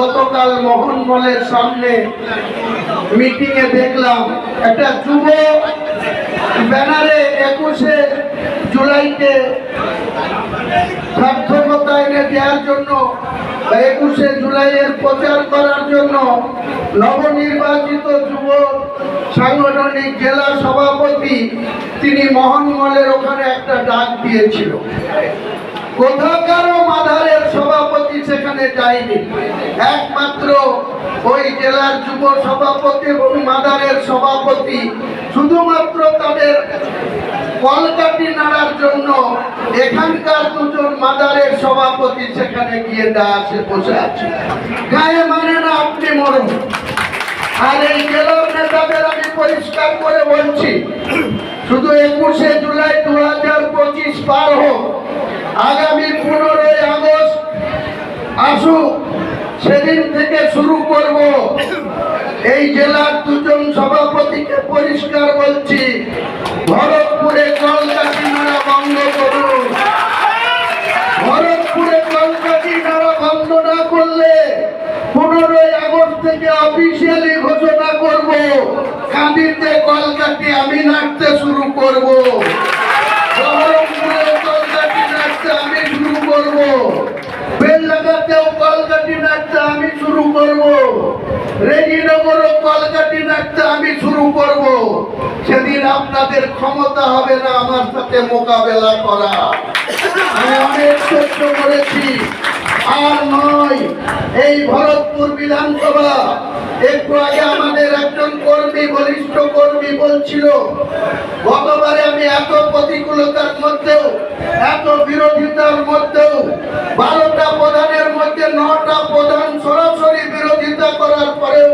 গতকাল মোহনমলের সামনে মিটিং এ দেখলাম, একটা যুব ব্যানারে একুশে জুলাইকে সার্থকতা এনে দেওয়ার জন্য একুশে জুলাইয়ের প্রচার করার জন্য নবনির্বাচিত যুব সাংগঠনিক জেলা সভাপতি তিনি মোহনমলের ওখানে একটা ডাক দিয়েছিল। কোথাকারও মাধারের সভাপতি সেখানে যায়নি। একমাত্র ওই জেলার যুব সভাপতি এবং মাদারের সভাপতি। শুধুমাত্র তাদের কলকাটি নাড়ার জন্য এখানকার মাদারের সভাপতি সেখানে গিয়ে বসে আছে। গায়ে মানে না আপনি মরুন। আর এই জেলার নেতাদের আমি পরিষ্কার করে বলছি, শুধু একুশে জুলাই দু হাজার পঁচিশ পার হোক আগামী পনেরোই আগস্ট আসুক, সেদিন থেকে শুরু করব। এই জেলার দুজন সভাপতিকে পরিষ্কার বলছি, ভরতপুরে কলকাতি নাড়া বন্ধ করুন। ভরতপুরে কলকাতি নাড়া বন্ধ না করলে পনেরোই আগস্ট থেকে অফিসিয়ালি ঘোষণা করব কাঁদিতে কলকাতি আমি নাড়তে শুরু করব। বহরমপুরে আমি শুরু করব। বেললাগাতেও কলকাতি নাড়তে আমি শুরু করব। রেজিনগরও কলকাতি নাড়তে আমি শুরু করব। সেদিন আপনাদের ক্ষমতা হবে না আমার সাথে মোকাবেলা করা। আমি অনেক সহ্য করেছি। আর নয়, এই ভরতপুর বিধানসভা একটু আগে আমাদের একজন কর্মী, বলিষ্ঠ কর্মী বলছিল, গতবারে আমি এত প্রতিকূলতার মধ্যেও, এত বিরোধিতার মধ্যেও, বারোটা প্রধানের মধ্যে নটা প্রধান সরাসরি বিরোধিতা করার পরেও,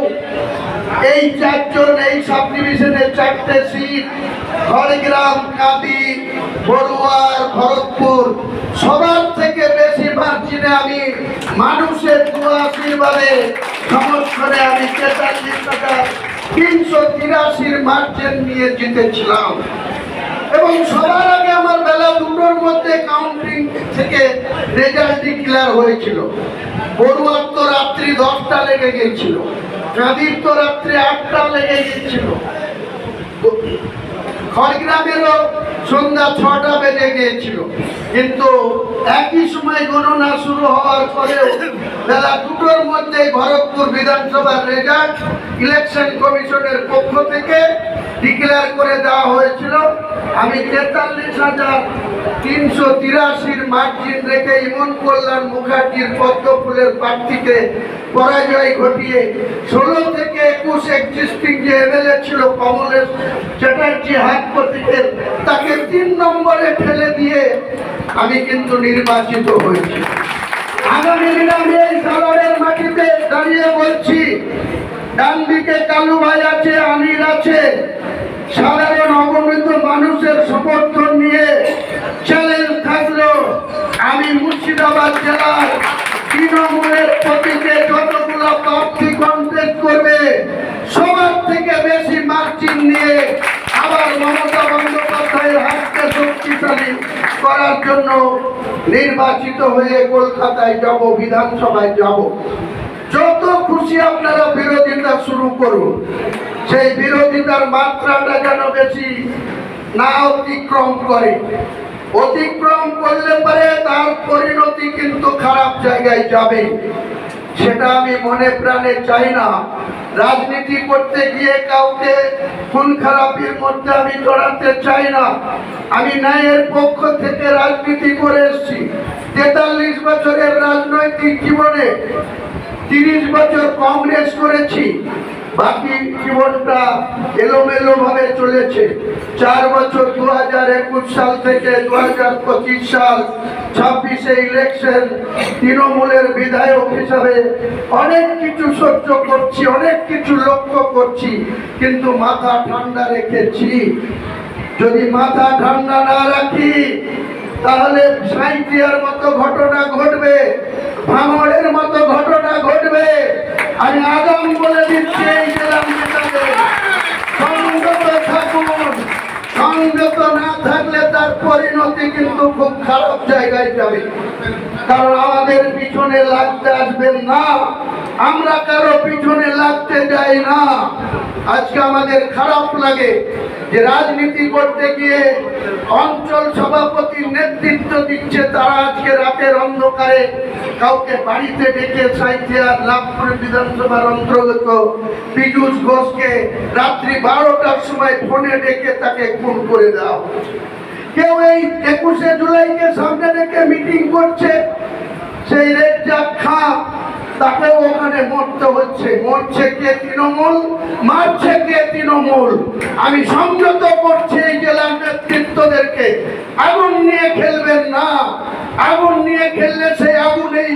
এই চারজন, এই সাব ডিভিশনের চারটে সিট খড়গ্রাম কাঁদি, বড়ুয়ার, ভরতপুর, সবার থেকে মার্জিনে আমি মানুষের দোয়া আশীর্বাদে সমস্যরে আমি তেতাল্লিশ টাকা তিনশো তিরাশির মার্জিন নিয়ে জিতেছিলাম। এবং সবার আগে আমার বেলা দুটোর মধ্যে কাউন্টিং থেকে রেজাল্ট ডিক্লেয়ার হয়েছিল। বড়ুয়ার তো রাত্রি দশটা লেগে গিয়েছিল। কাঁদির তো রাত্রি আটটা লেগে গিয়েছিল। খড়গ্রামেরও সন্ধ্যা ছটা বেজে গিয়েছিল। কিন্তু একই সময় গণনা শুরু হওয়ার পরেও বেলা দুটোর মধ্যে ভরতপুর বিধানসভার রেজাল্ট ইলেকশন কমিশনের পক্ষ থেকে ডিক্লেয়ার করে দেওয়া হয়েছিল। আমি তেতাল্লিশ হাজার তিনশো তিরাশির মার্জিন রেখে ইমন কল্যাণ মুখার্জির পদ্ম ফুলের প্রার্থীকে পরাজয় ঘটিয়ে ষোলো থেকে একুশ এক্সিস্টিং যে এমএলএ ছিল কমলেশ চ্যাটার্জি হাত তাকে তিন নম্বরে ফেলে দিয়ে আমি কিন্তু নির্বাচিত হয়েছি। আগামী দিনে আমি এই মাটিতে দাঁড়িয়ে বলছি ডান দিকে কালু ভাই আছে, আমির আছে। সাধারণ অগণিত মানুষের সমর্থন নিয়ে চ্যালেঞ্জ থাকল। আমি মুর্শিদাবাদ জেলার তৃণমূলের প্রতীকে প্রার্থী করবে, সবার থেকে বেশি মার্জিন নিয়ে আবার মমতা বন্দ্যোপাধ্যায়ের হাতকে শক্তিশালী করার জন্য নির্বাচিত হয়ে কলকাতায় যাব, বিধানসভায় যাব। যত খুশি আপনারা বিরোধিতা শুরু করুন। সেই বিরোধিতার মাত্রাটা যেন বেশি না অতিক্রম করে। অতিক্রম করলে পরে তার পরিণতি কিন্তু খারাপ জায়গায় যাবে সেটা আমি মনে প্রাণে চাই না। রাজনীতি করতে গিয়ে কাউকে খুন খারাপির মধ্যে আমি জড়াতে চাই না। আমি ন্যায়ের পক্ষ থেকে রাজনীতি করে এসেছি। তেতাল্লিশ বছরের রাজনৈতিক জীবনে তিরিশ বছর কংগ্রেস করেছি। বাকি জীবনটা এলোমেলো ভাবে চলেছে। চার বছর দু হাজার একুশ সাল থেকে দু হাজার পঁচিশ সাল ছাব্বিশে ইলেকশন তৃণমূলের বিধায়ক হিসাবে অনেক কিছু সহ্য করছি, অনেক কিছু লক্ষ্য করছি, কিন্তু মাথা ঠান্ডা রেখেছি। যদি মাথা ঠান্ডা না রাখি, তাহলে সাঁইটিয়ার মতো ঘটনা ঘটবে, ভাঙড়ের মতো ঘটনা ঘটবে। আমি আগাম বলে দিচ্ছি, এই না থাকলে তার পরিণতি কিন্তু খুব খারাপ জায়গায় যাবে। কারণ আমাদের পিছনে লাগতে আসবেন না। আমরা কারও পিছনে লাগতে যাই না। আজকে আমাদের খারাপ লাগে যে রাজনীতি করতে গিয়ে অঞ্চল সভাপতির নেতৃত্ব দিচ্ছে। তারা আজকে রাতের অন্ধকারে কাউকে বাড়িতে ডেকে সাইথিয়া লাভপুর বিধানসভার অন্তর্গত পীযুষ ঘোষকে রাত্রি বারোটার সময় ফোনে ডেকে তাকে খুন করে হচ্ছে। কেউ এই একুশে জুলাইকে সামনে রেখে মিটিং করছে, সেই রেজ্জাক খা, তাকেও ওখানে মরতে হচ্ছে। মরছে কে তৃণমূল? মারছে কে তৃণমূল? আমি সংযত করছি এই জেলার নেতৃত্বদেরকে। আগুন নিয়ে খেলবেন না। আগুন নিয়ে খেললে সেই আগুনেই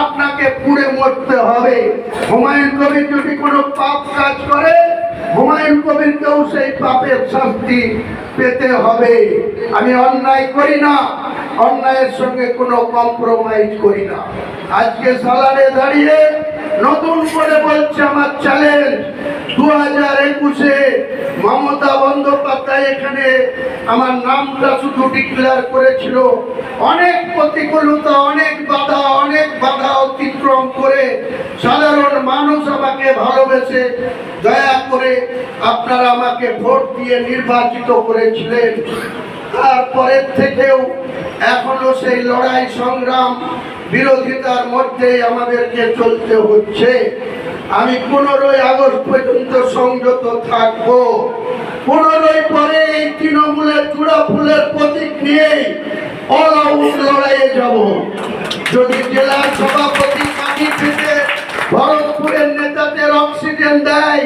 আপনাকে পুড়ে মরতে হবে। হুমায়ুন কবির যদি কোনো পাপ কাজ করে, হুমায়ুন কবিরকেও সেই পাপের শাস্তি পেতে হবে। আমি অন্যায় করি না, অন্যায়ের সঙ্গে কোনো কম্প্রোমাইজ করি না। আজকে সালারে দাঁড়িয়ে নতুন করে বলছে আমার চ্যালেঞ্জ দু হাজার একুশে মমতা বন্দ্যোপাধ্যায় এখানে আমার নামটা শুধু ডিক্লেয়ার করেছিল। অনেক প্রতিকূলতা, অনেক বাধা অনেক বাধা অতিক্রম করে সাধারণ মানুষ আমাকে ভালোবেসে দয়া করে আপনারা আমাকে ভোট দিয়ে নির্বাচিত করেছিলেন। তারপরের থেকেও এখনও সেই লড়াই সংগ্রাম, বিরোধিতার মধ্যেই আমাদেরকে চলতে হচ্ছে। আমি পনেরোই আগস্ট পর্যন্ত সংযত থাকব। পনেরোই পরে এই তৃণমূলের চূড়া ফুলের প্রতীক নিয়েই অল আউট লড়াইয়ে যাব। যদি জেলার সভাপতি ভরতপুরের নেতাদের অক্সিজেন দেয়,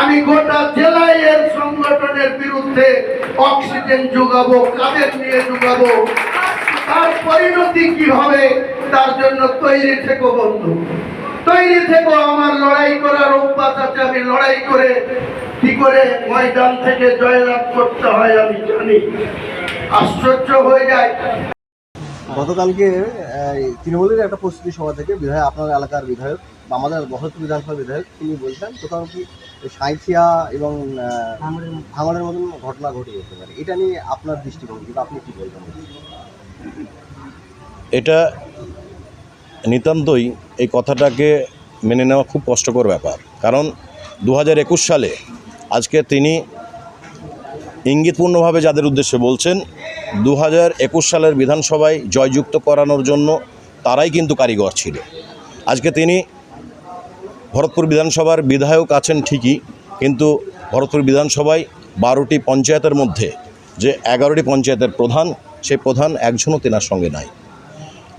আমি গোটা জেলায় এর সংগঠনের বিরুদ্ধে অক্সিজেন যোগাবো, কাদের নিয়ে যোগাবো, তার পরিণতি কি হবে তার জন্য তৈরি থেকো বন্ধু। তৈরি থেকে আমার লড়াই করার অভ্যাস আছে আমি লড়াই করে কি করে ময়দান থেকে জয়লাভ করতে হয় আমি জানি। আশ্চর্য হয়ে যায়। গতকালকে এই, তৃণমূলের একটা প্রস্তুতি সভা থেকে বিধায়ক আপনার এলাকার বিধায়ক বা আমাদের বহরপুর বিধানসভার বিধায়ক তিনি বলছেন কোথাও কি সাঁইথিয়া এবং ভাঙড়ের মতন ঘটনা ঘটে যেতে পারে। এটা নিয়ে আপনার দৃষ্টিভঙ্গি বা আপনি কি বলবেন? এটা নিতান্তই এই কথাটাকে মেনে নেওয়া খুব কষ্টকর ব্যাপার। কারণ দু হাজার একুশ সালে আজকে তিনি ইঙ্গিতপূর্ণভাবে যাদের উদ্দেশ্যে বলছেন দু হাজার একুশ সালের বিধানসভায় জয়যুক্ত করানোর জন্য তারাই কিন্তু কারিগর ছিল। আজকে তিনি ভরতপুর বিধানসভার বিধায়ক আছেন ঠিকই, কিন্তু ভরতপুর বিধানসভায় বারোটি পঞ্চায়েতের মধ্যে যে এগারোটি পঞ্চায়েতের প্রধান, সেই প্রধান একজনও তেনার সঙ্গে নাই।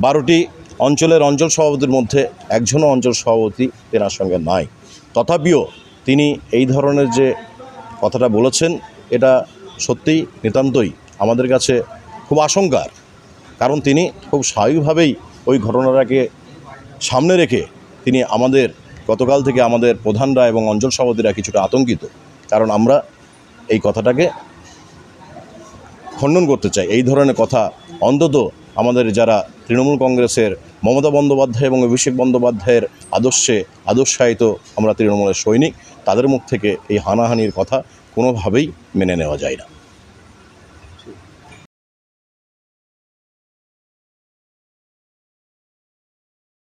বারোটি অঞ্চলের অঞ্চল সভাপতির মধ্যে একজনও অঞ্চল সভাপতি তেনার সঙ্গে নাই। তথাপিও তিনি এই ধরনের যে কথাটা বলেছেন, এটা সত্যিই নিতান্তই আমাদের কাছে খুব আশঙ্কার। কারণ তিনি খুব স্বাভাবিকভাবেই ওই ঘটনাটাকে সামনে রেখে তিনি আমাদের, গতকাল থেকে আমাদের প্রধানরা এবং অঞ্চল সভাপতিরা কিছুটা আতঙ্কিত। কারণ আমরা এই কথাটাকে খণ্ডন করতে চাই। এই ধরনের কথা অন্তত আমাদের যারা তৃণমূল কংগ্রেসের মমতা বন্দ্যোপাধ্যায় এবং অভিষেক বন্দ্যোপাধ্যায়ের আদর্শে আদর্শায়িত আমরা তৃণমূলের সৈনিক, তাদের মুখ থেকে এই হানাহানির কথা কোনোভাবেই মেনে নেওয়া যায় না।